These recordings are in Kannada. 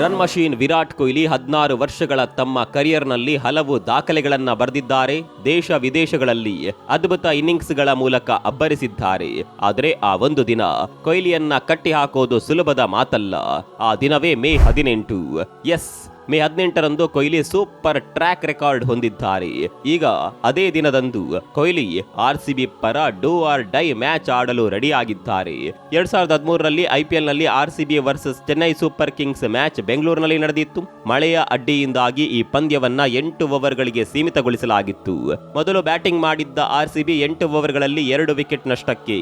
ರನ್ ಮಷೀನ್ ವಿರಾಟ್ ಕೊಹ್ಲಿ ಹದಿನಾರು ವರ್ಷಗಳ ತಮ್ಮ ಕರಿಯರ್ನಲ್ಲಿ ಹಲವು ದಾಖಲೆಗಳನ್ನು ಬರೆದಿದ್ದಾರೆ. ದೇಶ ವಿದೇಶಗಳಲ್ಲಿ ಅದ್ಭುತ ಇನ್ನಿಂಗ್ಸ್ಗಳ ಮೂಲಕ ಅಬ್ಬರಿಸಿದ್ದಾರೆ. ಆದರೆ ಆ ಒಂದು ದಿನ ಕೊಹ್ಲಿಯನ್ನ ಕಟ್ಟಿಹಾಕೋದು ಸುಲಭದ ಮಾತಲ್ಲ. ಆ ದಿನವೇ ಮೇ ಹದಿನೆಂಟು. ಎಸ್. ಮೇ ಹದಿನೆಂಟರಂದು ಕೊಹ್ಲಿ ಸೂಪರ್ ಟ್ರ್ಯಾಕ್ ರೆಕಾರ್ಡ್ ಹೊಂದಿದ್ದಾರೆ. ಈಗ ಅದೇ ದಿನದಂದು ಕೊಹ್ಲಿ ಆರ್ ಸಿ ಬಿ ಪರ ಡೂ ಆರ್ ಡೈ ಮ್ಯಾಚ್ ಆಡಲು ರೆಡಿಯಾಗಿದ್ದಾರೆ. ಎರಡ್ ಸಾವಿರದ ಹದಿಮೂರರಲ್ಲಿ ಐಪಿಎಲ್ನಲ್ಲಿ R C B versus Chennai super kings match ಬೆಂಗಳೂರಿನಲ್ಲಿ ನಡೆದಿತ್ತು. ಮಳೆಯ ಅಡ್ಡಿಯಿಂದಾಗಿ ಈ ಪಂದ್ಯವನ್ನ ಎಂಟು ಓವರ್ಗಳಿಗೆ ಸೀಮಿತಗೊಳಿಸಲಾಗಿತ್ತು. ಮೊದಲು ಬ್ಯಾಟಿಂಗ್ ಮಾಡಿದ್ದ ಆರ್ ಸಿ ಬಿ ಎಂಟು ಓವರ್ಗಳಲ್ಲಿ ಎರಡು ವಿಕೆಟ್ ನಷ್ಟಕ್ಕೆ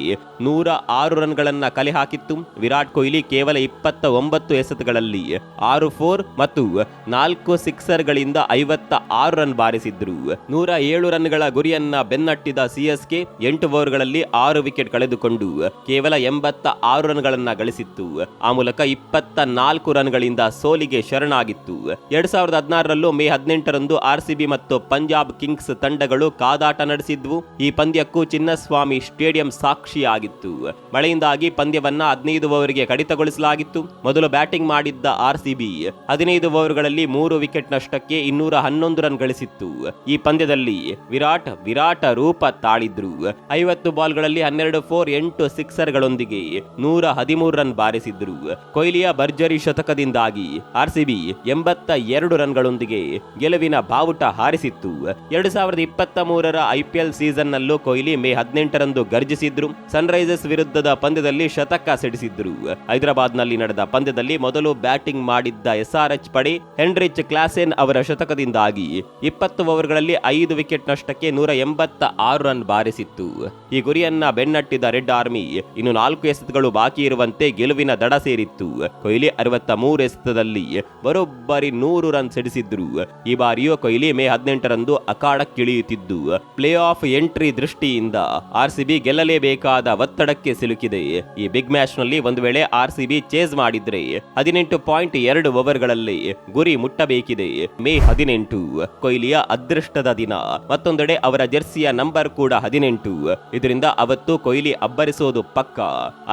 ನೂರ ಆರು ರನ್ಗಳನ್ನ ಕಲೆ ಹಾಕಿತ್ತು. ವಿರಾಟ್ ಕೊಹ್ಲಿ ಕೇವಲ ಇಪ್ಪತ್ತ ಒಂಬತ್ತು ಎಸೆತಗಳಲ್ಲಿ ಆರು, ಫೋರ್ ಮತ್ತು ನಾಲ್ಕು ಸಿಕ್ಸರ್ಗಳಿಂದ ಐವತ್ತ ಆರು ರನ್ ಬಾರಿಸಿದ್ರು. ನೂರ ಏಳು ರನ್ಗಳ ಗುರಿಯನ್ನ ಬೆನ್ನಟ್ಟಿದ ಸಿಎಸ್ಕೆ ಎಂಟು ಓವರ್ಗಳಲ್ಲಿ ಆರು ವಿಕೆಟ್ ಕಳೆದುಕೊಂಡು ಕೇವಲ ಎಂಬತ್ತ ಆರು ರನ್ಗಳನ್ನ ಗಳಿಸಿತ್ತು. ಆ ಮೂಲಕ ಇಪ್ಪತ್ತ ನಾಲ್ಕು ರನ್ಗಳಿಂದ ಸೋಲಿಗೆ ಶರಣಾಗಿತ್ತು. ಎರಡ್ ಸಾವಿರದ ಹದಿನಾರರಲ್ಲೂ ಮೇ ಹದಿನೆಂಟರಂದು ಆರ್ಸಿಬಿ ಮತ್ತು ಪಂಜಾಬ್ ಕಿಂಗ್ಸ್ ತಂಡಗಳು ಕಾದಾಟ ನಡೆಸಿದ್ವು. ಈ ಪಂದ್ಯಕ್ಕೂ ಚಿನ್ನಸ್ವಾಮಿ ಸ್ಟೇಡಿಯಂ ಸಾಕ್ಷಿಯಾಗಿತ್ತು. ಮಳೆಯಿಂದಾಗಿ ಪಂದ್ಯವನ್ನ ಹದಿನೈದು ಓವರ್ಗೆ ಕಡಿತಗೊಳಿಸಲಾಗಿತ್ತು. ಮೊದಲು ಬ್ಯಾಟಿಂಗ್ ಮಾಡಿದ್ದ ಆರ್ಸಿಬಿ ಹದಿನೈದು ಓವರ್ಗಳಲ್ಲಿ ಮೂರು ವಿಕೆಟ್ ನಷ್ಟಕ್ಕೆ ಇನ್ನೂರ ಹನ್ನೊಂದು ರನ್ ಗಳಿಸಿತ್ತು. ಈ ಪಂದ್ಯದಲ್ಲಿ ವಿರಾಟ್, ವಿರಾಟ ರೂಪ ತಾಳಿದ್ರು. ಐವತ್ತು ಬಾಲ್ಗಳಲ್ಲಿ ಹನ್ನೆರಡು ಫೋರ್ ಎಂಟು ಸಿಕ್ಸರ್ಗಳೊಂದಿಗೆ ನೂರ ಹದಿಮೂರು ರನ್ ಬಾರಿಸಿದ್ರು. ಕೊಹ್ಲಿಯ ಭರ್ಜರಿ ಶತಕದಿಂದಾಗಿ ಆರ್ಸಿಬಿ ಎಂಬತ್ತ ಎರಡು ರನ್ಗಳೊಂದಿಗೆ ಗೆಲುವಿನ ಬಾವುಟ ಹಾರಿಸಿತ್ತು. ಎರಡು ಸಾವಿರದ ಇಪ್ಪತ್ತ ಮೂರರ ಐಪಿಎಲ್ ಸೀಸನ್ ನಲ್ಲೂ ಕೊಹ್ಲಿ ಮೇ ಹದಿನೆಂಟರಂದು ಗರ್ಜಿಸಿದ್ರು. ಸನ್ರೈಸರ್ಸ್ ವಿರುದ್ಧದ ಪಂದ್ಯದಲ್ಲಿ ಶತಕ ಸಿಡಿಸಿದ್ರು. ಹೈದರಾಬಾದ್ನಲ್ಲಿ ನಡೆದ ಪಂದ್ಯದಲ್ಲಿ ಮೊದಲು ಬ್ಯಾಟಿಂಗ್ ಮಾಡಿದ್ದ ಎಸ್ಆರ್ಎಚ್ ಪಡೆ ಹೆನ್ರಿಚ್ ಕ್ಲಾಸೆನ್ ಅವರ ಶತಕದಿಂದಾಗಿ ಇಪ್ಪತ್ತು ಓವರ್ಗಳಲ್ಲಿ ಐದು ವಿಕೆಟ್ ನಷ್ಟಕ್ಕೆ ನೂರ ಎಂಬತ್ತ ಆರು ರನ್ ಬಾರಿಸಿತ್ತು. ಈ ಗುರಿಯನ್ನ ಬೆನ್ನಟ್ಟಿದ ರೆಡ್ ಆರ್ಮಿ ಇನ್ನು ನಾಲ್ಕು ಎಸೆತಗಳು ಬಾಕಿ ಇರುವಂತೆ ಗೆಲುವಿನ ದಡ ಸೇರಿತ್ತು. ಕೊಹ್ಲಿ ಅರವತ್ತ ಮೂರು ಎಸೆತದಲ್ಲಿ ಬರೋಬ್ಬರಿ ನೂರು ರನ್ ಸಿಡಿಸಿದ್ರು. ಈ ಬಾರಿಯೂ ಕೊಹ್ಲಿ ಮೇ ಹದಿನೆಂಟರಂದು ಅಖಾಡಕ್ಕಿಳಿಯುತ್ತಿದ್ದು. ಪ್ಲೇ ಆಫ್ ಎಂಟ್ರಿ ದೃಷ್ಟಿಯಿಂದ ಆರ್ಸಿಬಿ ಗೆಲ್ಲಲೇಬೇಕಾದ ಒತ್ತಡಕ್ಕೆ ಸಿಲುಕಿದೆ. ಈ ಬಿಗ್ ಮ್ಯಾಚ್ನಲ್ಲಿ ಒಂದು ವೇಳೆ ಆರ್ಸಿಬಿ ಚೇಸ್ ಮಾಡಿದ್ರೆ ಹದಿನೆಂಟು ಪಾಯಿಂಟ್ ಎರಡು ಓವರ್ಗಳಲ್ಲಿ ಗುರಿ ಮುಟ್ಟಬೇಕಿದೆ. ಮೇ ಹದಿನೆಂಟು, ಕೊಹ್ಲಿಯ ಅದೃಷ್ಟದ ದಿನ. ಮತ್ತೊಂದೆಡೆ ಅವರ ಜೆರ್ಸಿಯ ನಂಬರ್ ಕೂಡ ಹದಿನೆಂಟು. ಇದರಿಂದ ಅವತ್ತು ಕೊಹ್ಲಿ ಅಬ್ಬರಿಸೋದು ಪಕ್ಕ.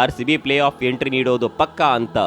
ಆರ್ಸಿಬಿ ಪ್ಲೇ ಆಫ್ ಎಂಟ್ರಿ ನೀಡೋದು ಪಕ್ಕ ಅಂತ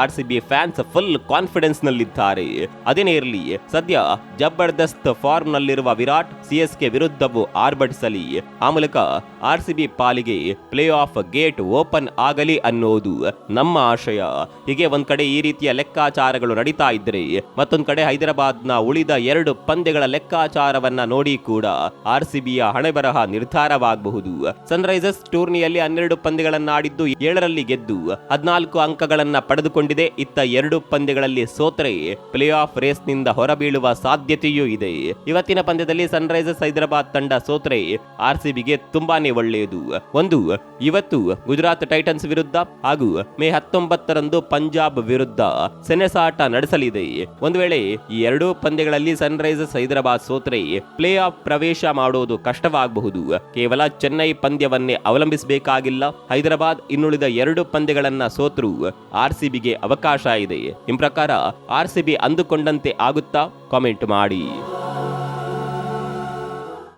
ಆರ್ಸಿಬಿ ಫ್ಯಾನ್ಸ್ ಫುಲ್ ಕಾನ್ಫಿಡೆನ್ಸ್ ನಲ್ಲಿದ್ದಾರೆ ಅದೇನೇ ಇರಲಿ, ಸದ್ಯ ಜಬರ್ದಸ್ತ್ ಫಾರ್ಮ್ ನಲ್ಲಿರುವ ವಿರಾಟ್ ಸಿಎಸ್ಕೆ ವಿರುದ್ಧವೂ ಆರ್ಭಟಿಸಲಿ. ಆ ಮೂಲಕ ಆರ್ ಆರ್ಸಿಬಿ ಪಾಲಿಗೆ ಪ್ಲೇ ಆಫ್ ಗೇಟ್ ಓಪನ್ ಆಗಲಿ ಅನ್ನೋದು ನಮ್ಮ ಆಶಯ. ಹೀಗೆ ಒಂದ್ ಕಡೆ ಈ ರೀತಿಯ ಲೆಕ್ಕಾಚಾರಗಳು ನಡೀತಾ ಇದ್ರೆ ಮತ್ತೊಂದ್ ಕಡೆ ಹೈದರಾಬಾದ್ನ ಉಳಿದ ಎರಡು ಪಂದ್ಯಗಳ ಲೆಕ್ಕಾಚಾರವನ್ನ ನೋಡಿ ಕೂಡ ಆರ್ ಸಿಬಿಯ ಹಣೆಬರಹ ನಿರ್ಧಾರವಾಗಬಹುದು. ಸನ್ರೈಸರ್ಸ್ ಟೂರ್ನಿಯಲ್ಲಿ ಹನ್ನೆರಡು ಪಂದ್ಯಗಳನ್ನಾಡಿದ್ದು ಏಳರಲ್ಲಿ ಗೆದ್ದು ಹದಿನಾಲ್ಕು ಅಂಕಗಳನ್ನ ಪಡೆದುಕೊಂಡಿದೆ. ಇತ್ತ ಎರಡು ಪಂದ್ಯಗಳಲ್ಲಿ ಸೋತರೆ ಪ್ಲೇ ಆಫ್ ರೇಸ್ನಿಂದ ಹೊರಬೀಳುವ ಸಾಧ್ಯತೆಯೂ ಇದೆ. ಇವತ್ತಿನ ಪಂದ್ಯದಲ್ಲಿ ಸನ್ರೈಸರ್ಸ್ ಹೈದರಾಬಾದ್ ತಂಡ ಸೋತರೆ ಆರ್ಸಿಬಿಗೆ ತುಂಬಾನೇ ಒಳ್ಳೆಯದು. ಒಂದು, ಇವತ್ತು ಗುಜರಾತ್ ಟೈಟನ್ಸ್ ವಿರುದ್ಧ ಹಾಗೂ ಮೇ ಹತ್ತೊಂಬತ್ತರಂದು ಪಂಜಾಬ್ ವಿರುದ್ಧ ಸೆನೆಸಾಟ ನಡೆಸಲಿದೆ. ಒಂದು ವೇಳೆ ಈ ಎರಡೂ ಪಂದ್ಯಗಳಲ್ಲಿ ಸನ್ರೈಸರ್ಸ್ ಹೈದರಾಬಾದ್ ಸೋತ್ರೆ ಪ್ಲೇ ಆಫ್ ಪ್ರವೇಶ ಮಾಡುವುದು ಕಷ್ಟವಾಗಬಹುದು. ಕೇವಲ ಚೆನ್ನೈ ಪಂದ್ಯವನ್ನೇ ಅವಲಂಬಿಸಬೇಕಾಗಿಲ್ಲ. ಹೈದರಾಬಾದ್ ಇನ್ನುಳಿದ ಎರಡು ಪಂದ್ಯಗಳನ್ನ ಸಿ ಬಿಗೆ ಅವಕಾಶ ಇದೆ. ನಿಮ್ ಪ್ರಕಾರ ಆರ್ ಸಿ ಬಿ ಅಂದುಕೊಂಡಂತೆ ಆಗುತ್ತಾ? ಕಾಮೆಂಟ್ ಮಾಡಿ.